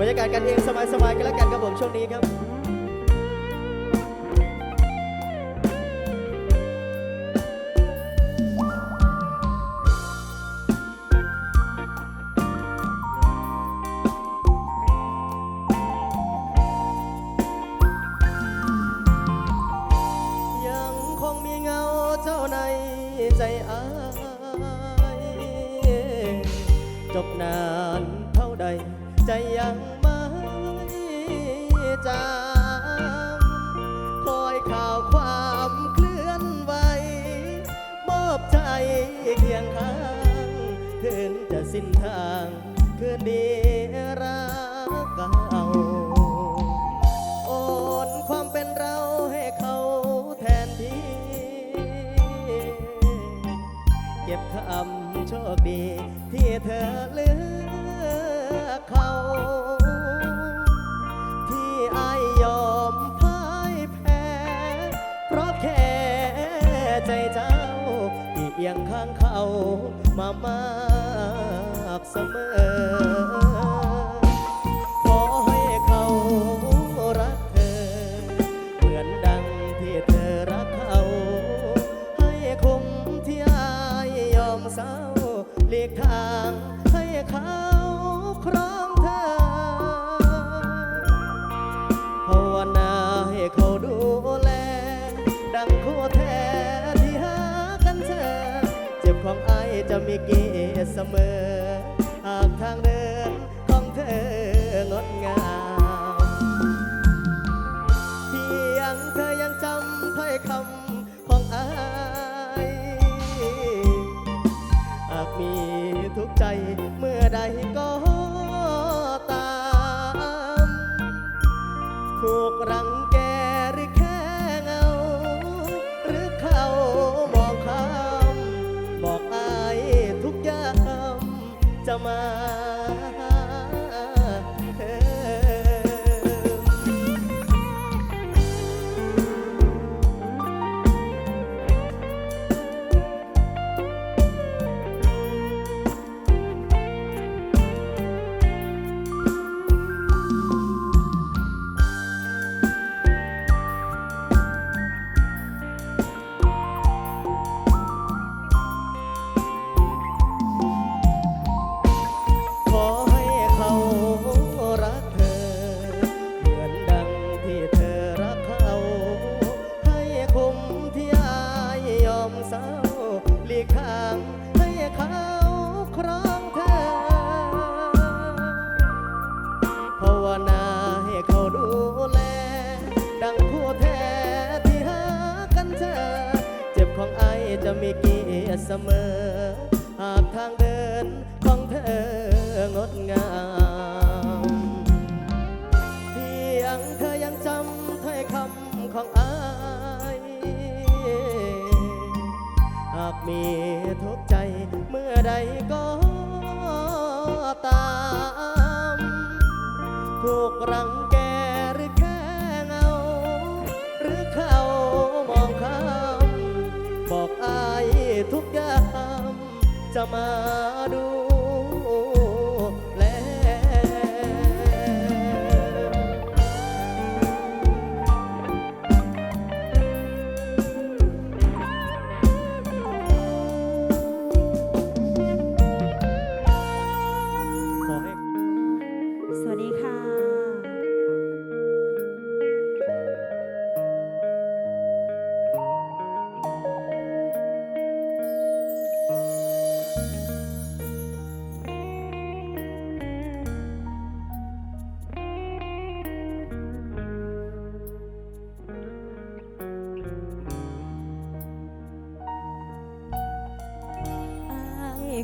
บรรยากาศกันเองสบายๆกันแล้วกันครับผมช่วงนี้ครับ มอหากทางใดูกรังแกหรือแค่เงา หรือเขามองข้ามบอกอายทุกยามจะมาดู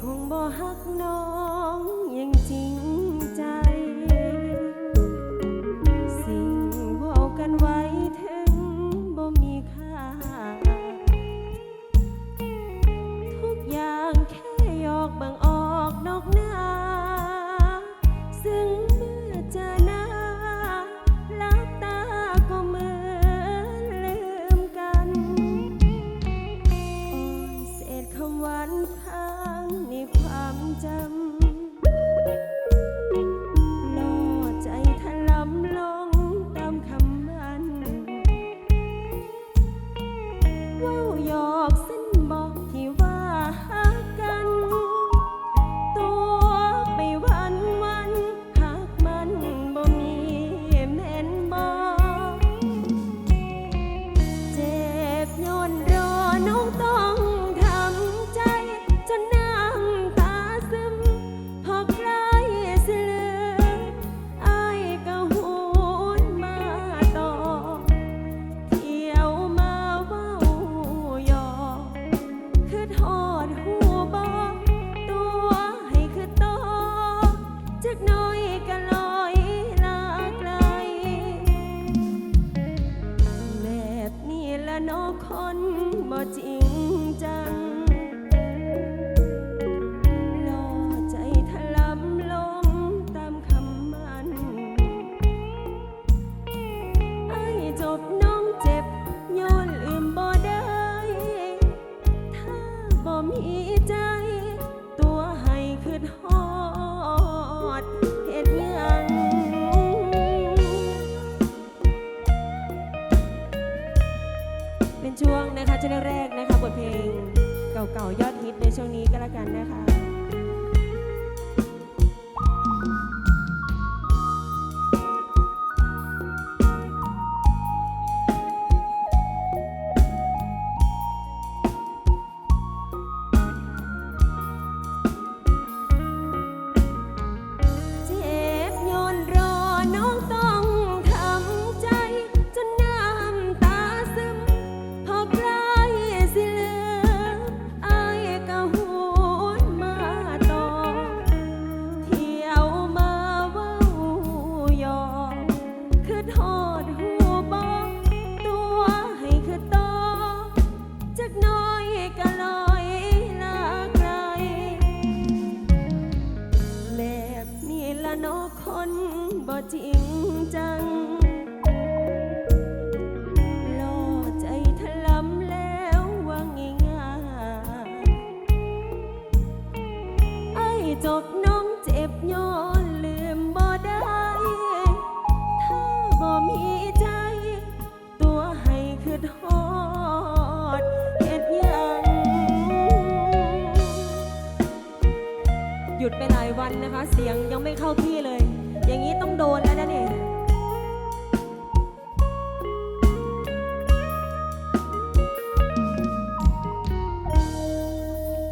không bỏ hát nó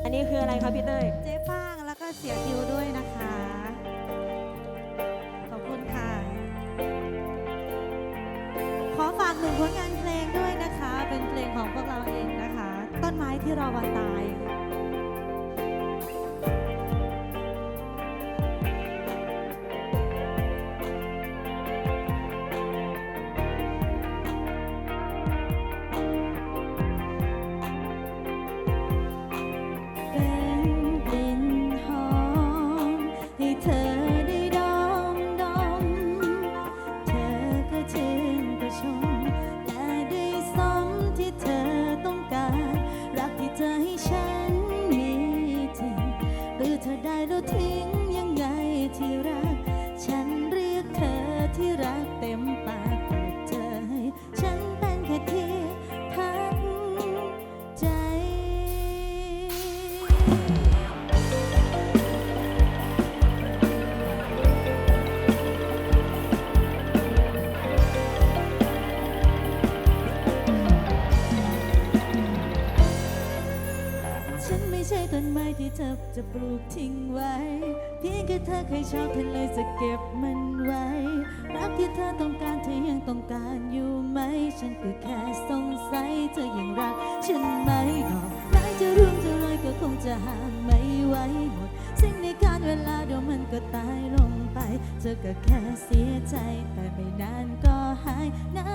อันนี้คืออะไรคะพี่เต้ยเจ๊ฟางแล้วก็เสียดิวด้วยนะคะ ขอบคุณค่ะ ขอฝากหนึ่งผลงานเพลงด้วยนะคะ เป็นเพลงของพวกเราเองนะคะ ต้นไม้ที่รอวันตาย จะปลูกทิ้งไว้ เพียงแค่เธอเคยชอบเธอเลยจะเก็บมันไว้ รักที่เธอต้องการเธอยังต้องการอยู่ไหม ฉันก็แค่สงสัยเธอยังรัก ฉันไหมดอกไม้จะร่วงจะลอยก็คงจะห้ามไม่ไหวหมด สิ่งในการเวลาเดี๋ยวมันก็ตายลงไป เธอก็แค่เสียใจแต่ไม่นานก็หายนะ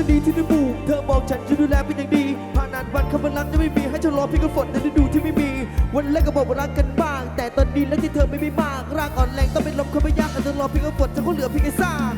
ต้นนจะดีที่ได้ปลูกเธอบอกฉันจะดูแลเป็นอย่างดีผ่านนานวันคำว่ารักจะไม่มีให้ฉันรอเพียงกับฝนในฤดูที่ไม่มี วันแรกก็บอกว่ารักกันบ้าง แต่ตอนนี้แล้วที่เธอไม่มีมากร่างอ่อนแรงต้องเป็นลมเขาไม่ยากแต่เธอรอเพียงกับฝนเธอก็เหลือเพียงแค่ซาก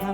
ฝา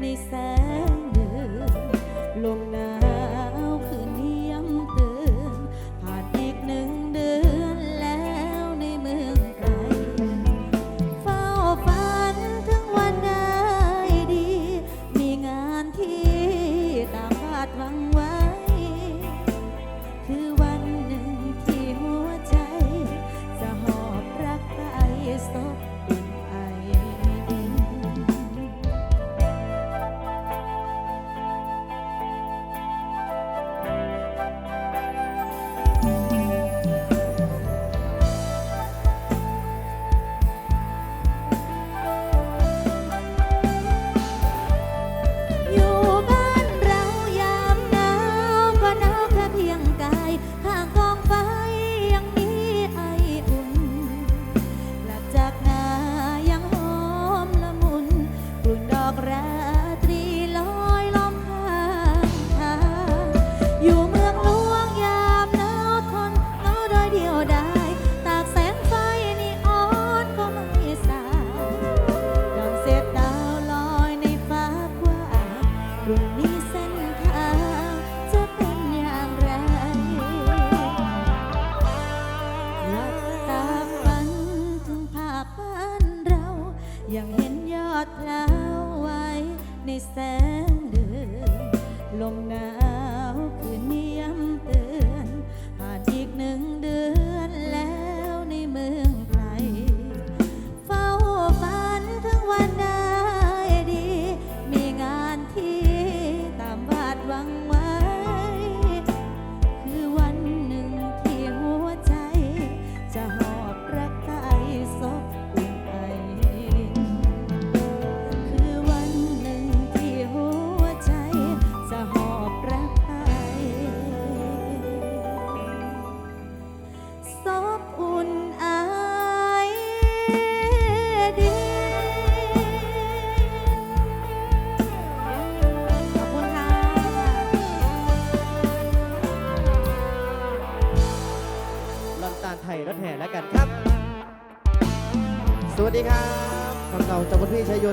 ในแสงเดือนลงน้ำ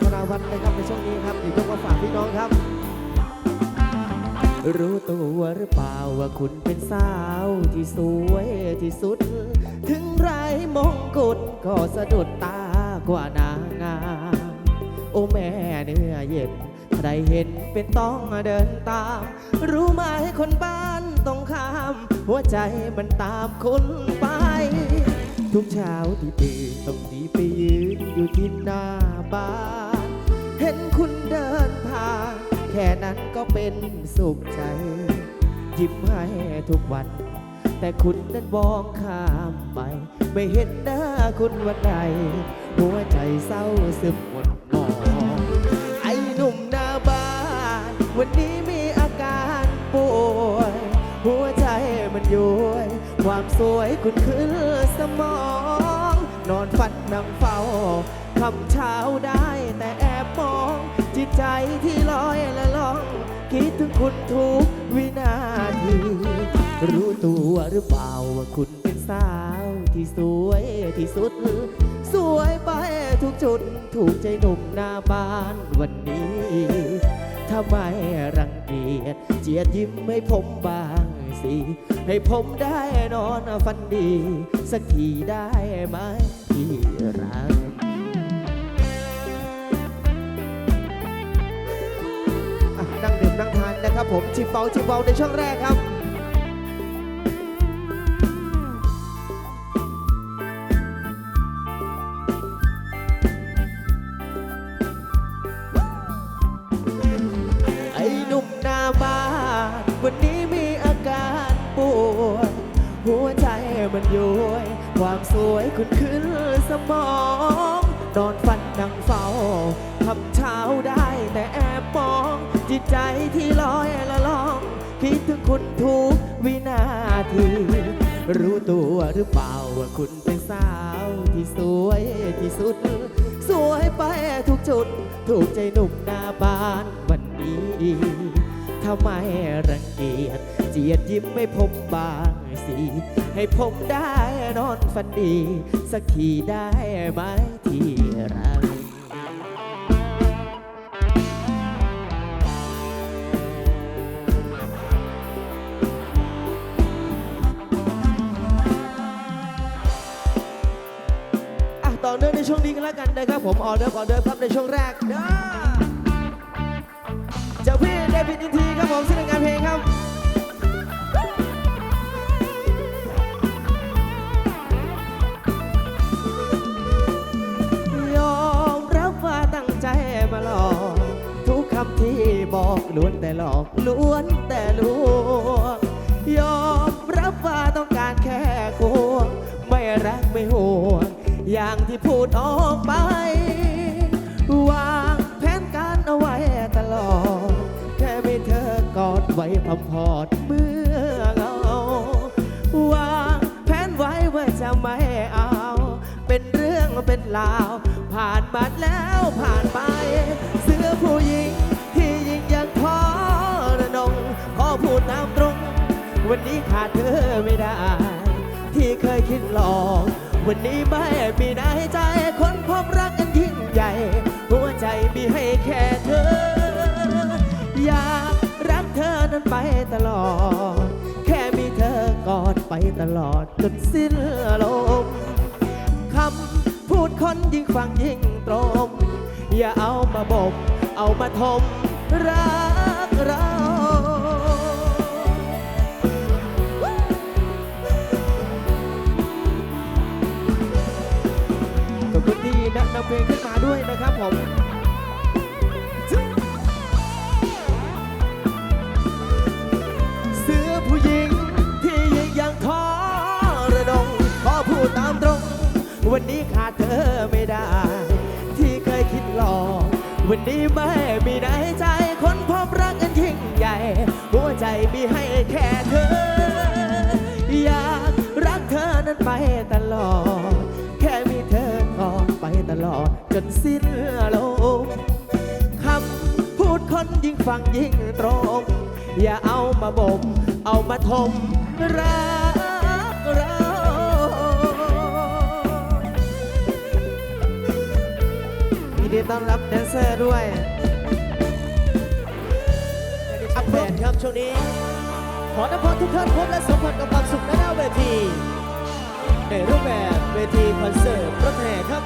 ธนาวัฒน์นะครับในช่วงนี้ครับอยู่ยกมาฝากพี่น้องครับ รู้ตัวหรือเปล่าว่าคุณเป็นสาวที่สวยที่สุด ถึงไรมงกุฎก็สะดุดตากว่านางงามโอ้แม่เนื้อเย็นใครเห็นเป็นต้องเดินตาม รู้ไหมคนบ้านตรงข้าม หัวใจมันตามคุณไป ทุกเช้าที่ตื่นต้องหนีไปยืนอยู่ที่หน้าบ้าน เห็นคุณเดินผ่านแค่นั้นก็เป็นสุขใจ ยิ้มให้ทุกวัน แต่คุณนั้นมองข้ามไป ไม่เห็นหน้าคุณวันใด หัวใจเศร้าซึมหมดหมองไอ้หนุ่มหน้าบ้าน วันนี้มีอาการป่วย หัวใจมันย้วย ความสวยคุณขึ้นสมอง นอนฝันนั่งเฝ้า คำเช้าได้แต่แอบมอง จิตใจที่ลอยละล่อง คิดถึงคุณทุกวินาทีรู้ตัวหรือเปล่าว่าคุณเป็นสาวที่สวยที่สุด สวยไปทุกจุดถูกใจหนุ่มหน้าบ้านวันนี้ทำไมรังเกียจเจียดยิ้มให้ผมบ้างสิให้ผมได้นอนฝันดี สักทีได้ไหมที่รัก นั่งทานนะครับ ผมชิมเบาชิมเบาในช่วงแรกครับไอ้หนุ่มหน้าบ้านวันนี้มีอาการปวยหัวใจมันย้วยความสวยคุณขึ้นสมอง นอนฝันนั่งเฝ้าทำเช้าได้แต่แอบมอง จิตใจที่ลอยละล่อง คิดถึงคุณทุกวินาที รู้ตัวหรือเปล่าว่าคุณเป็นสาวที่สวยที่สุด สวยไปทุกจุด ถูกใจหนุ่มหน้าบ้านวันนี้ทำไมรังเกียจเจียดยิ้มให้ผมบางสิให้ผมได้นอนฝันดี สักทีได้ไหมที่รัก ต่อเนื่องในช่วงนี้กันแล้วกันนะครับผมออเดอร์ออเดอร์ครับในช่วงแรกเด้อจ้าพี่เดวิดอินทีครับผมซึ่งงานเพลงครับยอมรับว่าตั้งใจมาหลอก ทุกคำที่บอกล้วนแต่หลอกลวน ดไว้พอดเมื่อเหงาวางแผนไว้ว่าจะไม่เอา เป็นเรื่องเป็นราว ผ่านมาแล้วผ่านไป เสื้อผู้หญิงที่ยิงยังพอระนงขอพูดตามตรง วันนี้ขาดเธอไม่ได้ ที่เคยคิดหลอก วันนี้ไม่มีในใจคน ตลอดจนสิ้นลมคำพูดคนยิ่งฟังยิ่งตรง อย่าเอามาบ่มเอามาทมรักเราขอบคุณที่นำเพลงขึ้นมาด้วยนะครับผม วันนี้ขาดเธอไม่ได้ ที่เคยคิดหลอกวันนี้ไม่มีไหนใจคนพบรักกันยิ่งใหญ่ หัวใจมีให้แค่เธอ อยากรักเธอนั้นไปตลอด แค่มีเธอคอไปตลอด จนสิ้นลมคำพูดคนยิ่งฟังยิ่งตรง อย่าเอามาบ่มเอามาทมรัก ดีต้อนรับแดนเซอร์ด้วยอัพเดทครับช่วงนี้ ขอนำพรทุกท่านพบและสัมผัสกับความสุขหน้าเวที ในรูปแบบเวทีคอนเสิร์ตรถแห่ครับ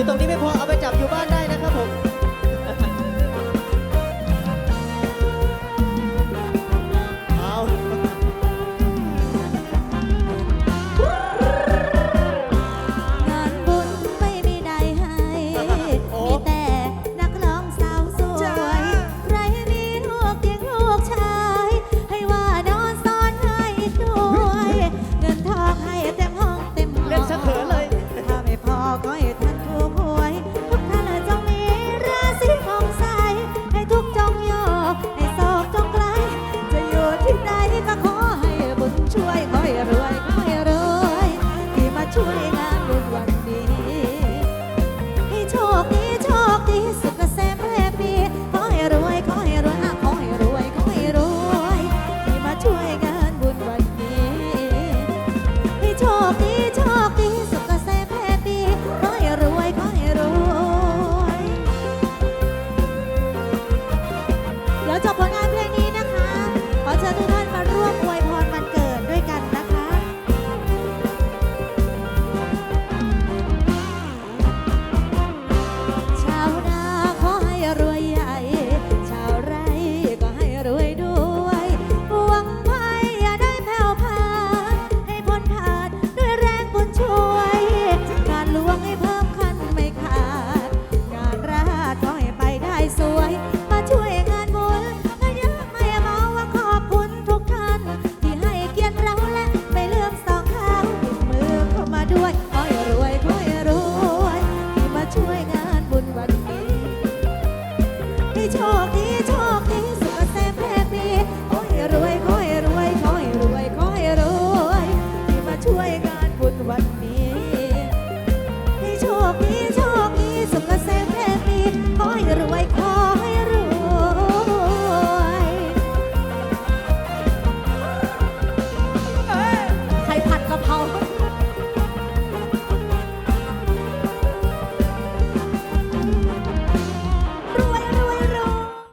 อยู่ตรงนี้ไม่พอเอา